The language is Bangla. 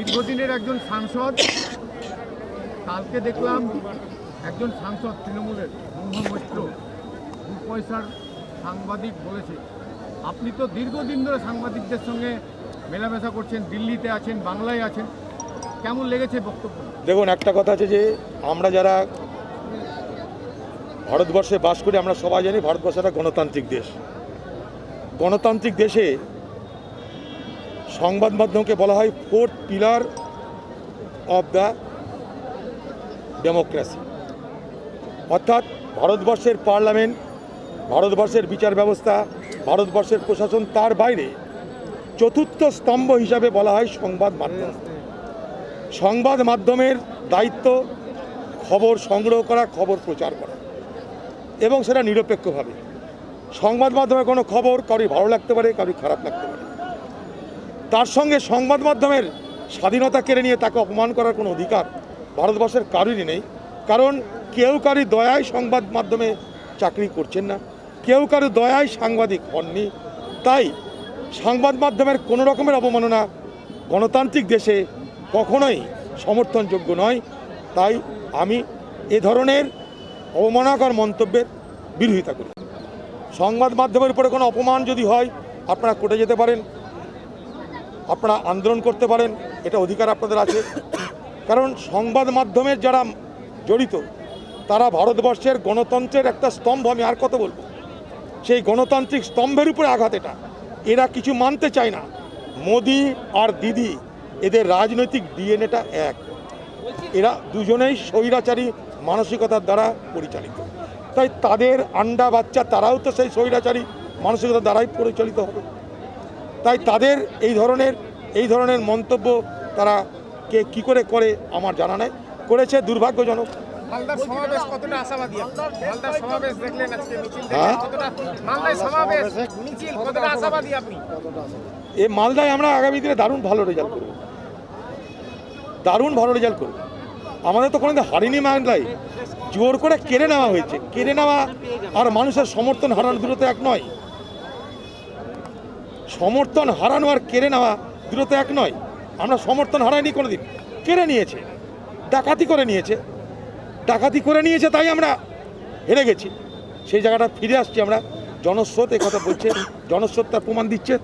দীর্ঘদিনের একজন সাংসদ, কালকে দেখলাম একজন সাংসদ, তৃণমূলের মোহন মৈত্র। দু পয়সার সাংবাদিক বলেছে, আপনি তো দীর্ঘদিন ধরে সাংবাদিকদের সঙ্গে মেলামেশা করছেন, দিল্লিতে আছেন, বাংলায় আছেন। কেমন লেগেছে বক্তব্য? দেখুন, একটা কথা আছে যে, আমরা যারা ভারতবর্ষে বাস করি, আমরা সবাই জানি ভারতবর্ষ একটা গণতান্ত্রিক দেশ। গণতান্ত্রিক দেশে সংবাদ মাধ্যমকে বলা হয় fourth pillar of the democracy. অর্থাৎ ভারতবর্ষের পার্লামেন্ট, ভারতবর্ষের বিচার ব্যবস্থা, ভারতবর্ষের প্রশাসন, তার বাইরে চতুর্থ স্তম্ভ হিসাবে বলা হয় সংবাদ মাধ্যম। সংবাদ মাধ্যমের দায়িত্ব খবর সংগ্রহ করা, খবর প্রচার করা। এবং সেটা নিরপেক্ষভাবে। সংবাদ মাধ্যমে কোনো খবর কারোর ভালো লাগতে পারে কারোর খারাপ লাগতে পারে তার সঙ্গে সংবাদ মাধ্যমের স্বাধীনতা কেড়ে নিয়ে তাকে অপমান করার কোনো অধিকার ভারতবর্ষের কারোরই নেই। কারণ কেউ কারোর দয়ায় সংবাদ মাধ্যমে চাকরি করছেন না, কেউ কারও দয়ায় সাংবাদিক হননি। তাই সংবাদ মাধ্যমের কোনো রকমের অবমাননা গণতান্ত্রিক দেশে কখনোই সমর্থনযোগ্য নয়। তাই আমি এ ধরনের অবমাননাকর মন্তব্যের বিরোধিতা করি। সংবাদ মাধ্যমের উপরে কোনো অপমান যদি হয়, আপনারা কোর্টে যেতে পারেন। আপনারা আন্দোলন করতে পারেন, এটা অধিকার আপনাদের আছে। কারণ সংবাদ মাধ্যমের যারা জড়িত, তারা ভারতবর্ষের গণতন্ত্রের একটা স্তম্ভ, আমি আর কত বলব। সেই গণতান্ত্রিক স্তম্ভের উপরে আঘাত এটা। এরা কিছু মানতে চায় না। মোদি আর দিদি, এদের রাজনৈতিক ডিএনএটা এক। এরা দুজনেই স্বৈরাচারী মানসিকতার দ্বারা পরিচালিত। তাই তাদের আন্ডা বাচ্চা, তারাও তো সেই স্বৈরাচারী মানসিকতার দ্বারাই পরিচালিত হবে। তাই তাদের এই ধরনের এই ধরনের মন্তব্য তারা কে কী করে করে আমার জানা নেই। করেছে দুর্ভাগ্যজনক। হ্যাঁ? এ মালদায় আমরা আগামী দিনে দারুণ ভালো রেজাল্ট করব। দারুণ ভালো রেজাল্ট করব। আমাদের তো কোনোদিন হারিনি মালদায়। জোর করে কেড়ে নেওয়া হয়েছে। কেড়ে নেওয়া আর মানুষের সমর্থন হারানো দুটো তো এক নয়। সমর্থন হারানো আর কেড়ে নেওয়া দুটো এক নয়। আমরা সমর্থন হারাইনি কোনো দিন কেড়ে নিয়েছে, ডাকাতি করে নিয়েছে। ডাকাতি করে নিয়েছে তাই আমরা হেরে গেছি। সেই জায়গাটা ফিরে আসছি আমরা। জনস্রোত এই কথা বলছে জনস্রোত তার প্রমাণ দিচ্ছে।